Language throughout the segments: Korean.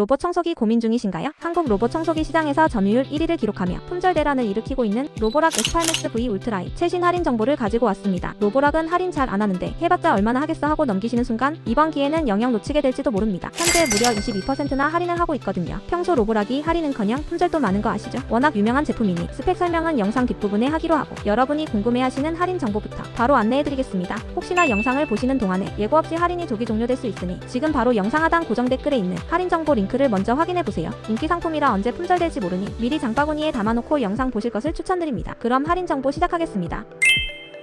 로봇 청소기 고민 중이신가요? 한국 로봇 청소기 시장에서 점유율 1위를 기록하며 품절 대란을 일으키고 있는 로보락 S8 V 울트라의 최신 할인 정보를 가지고 왔습니다. 로보락은 할인 잘 안 하는데 해봤자 얼마나 하겠어 하고 넘기시는 순간 이번 기회는 영영 놓치게 될지도 모릅니다. 현재 무려 22%나 할인을 하고 있거든요. 평소 로보락이 할인은커녕 품절도 많은 거 아시죠? 워낙 유명한 제품이니 스펙 설명은 영상 뒷부분에 하기로 하고 여러분이 궁금해하시는 할인 정보부터 바로 안내해드리겠습니다. 혹시나 영상을 보시는 동안에 예고 없이 할인이 조기 종료될 수 있으니 지금 바로 영상 하단 고정 댓글에 있는 할인 정보 링크 를 먼저 확인해 보세요. 인기 상품이라 언제 품절될지 모르니 미리 장바구니에 담아놓고 영상 보실 것을 추천드립니다. 그럼 할인 정보 시작하겠습니다.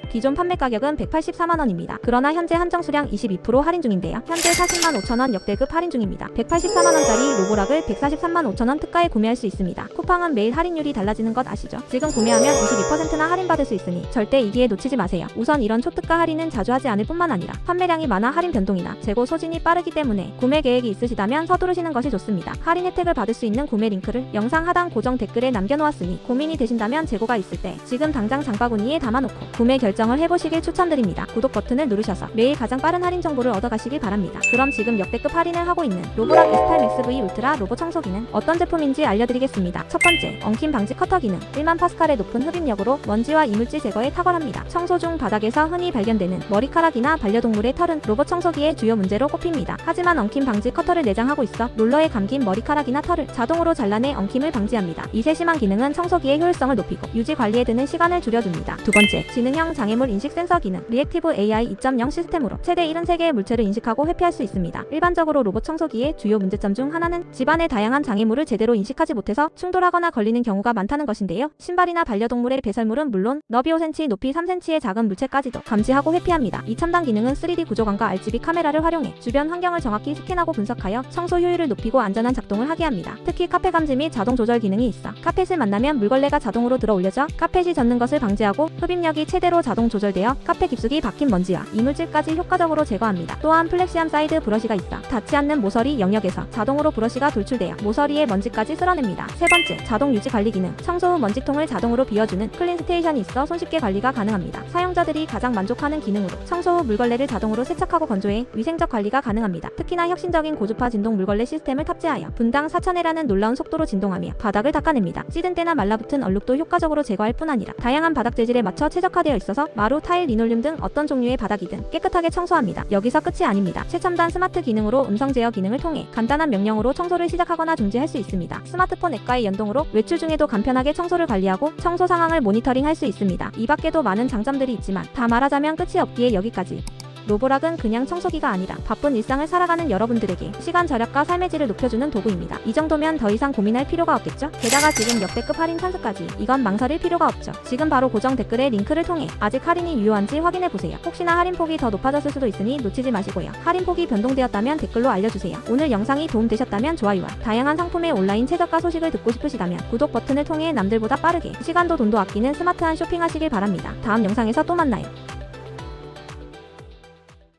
기존 판매 가격은 184만원입니다. 그러나 현재 한정 수량 22% 할인 중인데요. 현재 40만 5천원 역대급 할인 중입니다. 184만원짜리 로보락을 143만 5천원 특가에 구매할 수 있습니다. 쿠팡은 매일 할인율이 달라지는 것 아시죠? 지금 구매하면 22%나 할인받을 수 있으니 절대 이 기회 놓치지 마세요. 우선 이런 초특가 할인은 자주 하지 않을 뿐만 아니라 판매량이 많아 할인 변동이나 재고 소진이 빠르기 때문에 구매 계획이 있으시다면 서두르시는 것이 좋습니다. 할인 혜택을 받을 수 있는 구매 링크를 영상 하단 고정 댓글에 남겨놓았으니 고민이 되신다면 재고가 있을 때 지금 당장 장바구니에 담아놓고 구매 결정을 해보시길 추천드립니다. 구독 버튼을 누르셔서 매일 가장 빠른 할인 정보를 얻어가시길 바랍니다. 그럼 지금 역대급 할인을 하고 있는 로보락 S8 맥스 V 울트라 로봇 청소기는 어떤 제품인지 알려드리겠습니다. 첫 번째, 엉킴 방지 커터 기능. 1만 파스칼의 높은 흡입력으로 먼지와 이물질 제거에 탁월합니다. 청소 중 바닥에서 흔히 발견되는 머리카락이나 반려동물의 털은 로봇 청소기의 주요 문제로 꼽힙니다. 하지만 엉킴 방지 커터를 내장하고 있어 롤러에 감긴 머리카락이나 털을 자동으로 잘라내 엉킴을 방지합니다. 이 세심한 기능은 청소기의 효율성을 높이고 유지 관리에 드는 시간을 줄여줍니다. 두 번째, 지능형 장애물 인식 센서 기능. 리액티브 AI 2.0 시스템으로 최대 73개의 물체를 인식하고 회피할 수 있습니다. 일반적으로 로봇 청소기의 주요 문제점 중 하나는 집안의 다양한 장애물을 제대로 인식하지 못해서 충돌하 거나 걸리는 경우가 많다는 것인데요. 신발이나 반려동물의 배설물은 물론 너비 5cm, 높이 3cm의 작은 물체까지도 감지하고 회피합니다. 이 첨단 기능은 3D 구조감과 RGB 카메라를 활용해 주변 환경을 정확히 스캔하고 분석하여 청소 효율을 높이고 안전한 작동을 하게 합니다. 특히 카펫 감지 및 자동 조절 기능이 있어 카펫을 만나면 물걸레가 자동으로 들어 올려져 카펫이 젖는 것을 방지하고 흡입력이 최대로 자동 조절되어 카펫 깊숙이 박힌 먼지와 이물질까지 효과적으로 제거합니다. 또한 플렉시함 사이드 브러시가 있어 닿지 않는 모서리 영역에서 자동으로 브러시가 돌출되어 모서리의 먼지까지 쓸어냅니다. 세 번째, 자동 유지 관리 기능. 청소 후 먼지통을 자동으로 비워주는 클린 스테이션이 있어 손쉽게 관리가 가능합니다. 사용자들이 가장 만족하는 기능으로 청소 후 물걸레를 자동으로 세척하고 건조해 위생적 관리가 가능합니다. 특히나 혁신적인 고주파 진동 물걸레 시스템을 탑재하여 분당 4천회라는 놀라운 속도로 진동하며 바닥을 닦아냅니다. 찌든 때나 말라붙은 얼룩도 효과적으로 제거할 뿐 아니라 다양한 바닥 재질에 맞춰 최적화되어 있어서 마루, 타일, 리놀륨 등 어떤 종류의 바닥이든 깨끗하게 청소합니다. 여기서 끝이 아닙니다. 최첨단 스마트 기능으로 음성 제어 기능을 통해 간단한 명령으로 청소를 시작하거나 중지할 수 있습니다. 스마트폰 앱과의 연동 으로 외출 중에도 간편하게 청소를 관리하고 청소 상황을 모니터링할 수 있습니다. 이 밖에도 많은 장점들이 있지만 다 말하자면 끝이 없기에 여기까지. 로보락은 그냥 청소기가 아니라 바쁜 일상을 살아가는 여러분들에게 시간 절약과 삶의 질을 높여주는 도구입니다. 이 정도면 더 이상 고민할 필요가 없겠죠? 게다가 지금 역대급 할인 찬스까지 이건 망설일 필요가 없죠. 지금 바로 고정 댓글에 링크를 통해 아직 할인이 유효한지 확인해보세요. 혹시나 할인 폭이 더 높아졌을 수도 있으니 놓치지 마시고요. 할인 폭이 변동되었다면 댓글로 알려주세요. 오늘 영상이 도움되셨다면 좋아요와 다양한 상품의 온라인 최저가 소식을 듣고 싶으시다면 구독 버튼을 통해 남들보다 빠르게 시간도 돈도 아끼는 스마트한 쇼핑하시길 바랍니다. 다음 영상에서 또 만나요.